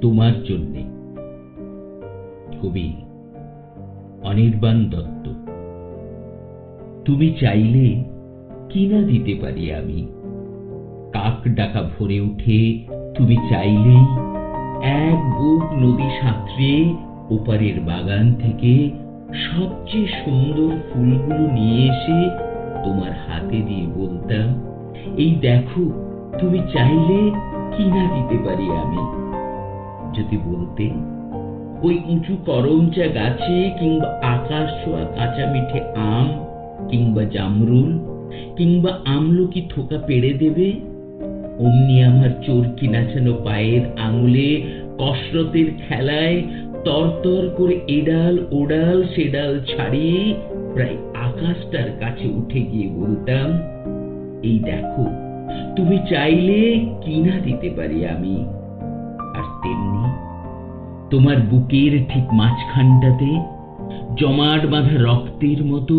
তোমার জন্যে। কবি, অনির্বাণ দত্ত, তুমি চাইলে কিনা দিতে পারি আমি? কাক ডাকা ভরে উঠে তুমি চাইলেই এক বুক নদী সাঁতরে ওপারের বাগান থেকে সবচেয়ে সুন্দর ফুলগুলো নিয়ে এসে তোমার হাতে দিয়ে বলতাম, এই দেখো, তুমি চাইলে কিনা দিতে পারি আমি? যদি বলতে, ওই উঁচু করমচা গাছে কিংবা আকাশ ছোঁয়া কাঁচা মিঠে আম কিংবা জামরুল কিংবা আমলকি থোকা পেড়ে দেবে, অমনি আমার চরকি নাচানো পায়ের আঙুলে কসরতের খেলায় তরতর করে এডাল ওডাল সেডাল ছাড়িয়ে প্রায় আকাশটার কাছে উঠে গিয়ে বলতাম, এই দেখো, তুমি চাইলে কিনা দিতে পারি আমি। আর তেমনি তোমার বুকের ঠিক মাঝখানটাতে জমাট বাঁধা রক্তের মতো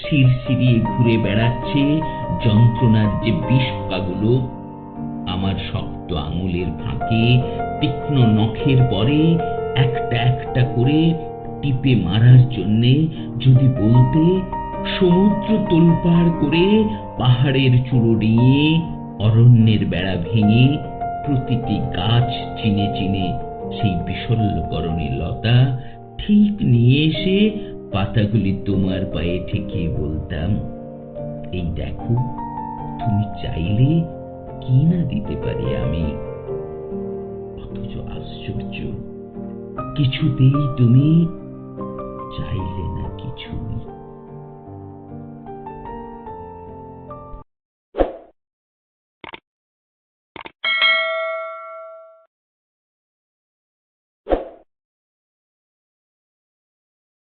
শিরশিরিয়ে ঘুরে বেড়াচ্ছে যন্ত্রণার যে বিষ পাগুলো আমার শক্ত আঙুলের ফাঁকে তীক্ষ্ণ নখের পরে একটা একটা করে টিপে মারার জন্যে যদি বলতে সমুদ্র তোলপাড় করে পাহাড়ের চূড়ো ডিঙিয়ে অরণ্যের বেড়া ভেঙে প্রতিটি গাছ চিনে চিনে সেই বিশল্যকরণী লতা ঠিক নিয়ে এসে পাতাগুলি তোমার পায়ে ঠেকিয়ে বলতাম, এই দেখো, তুমি চাইলে কি না দিতে পারি আমি? অথচ আশ্চর্য, কিছুতেই তুমি চাইলে না কিছুই।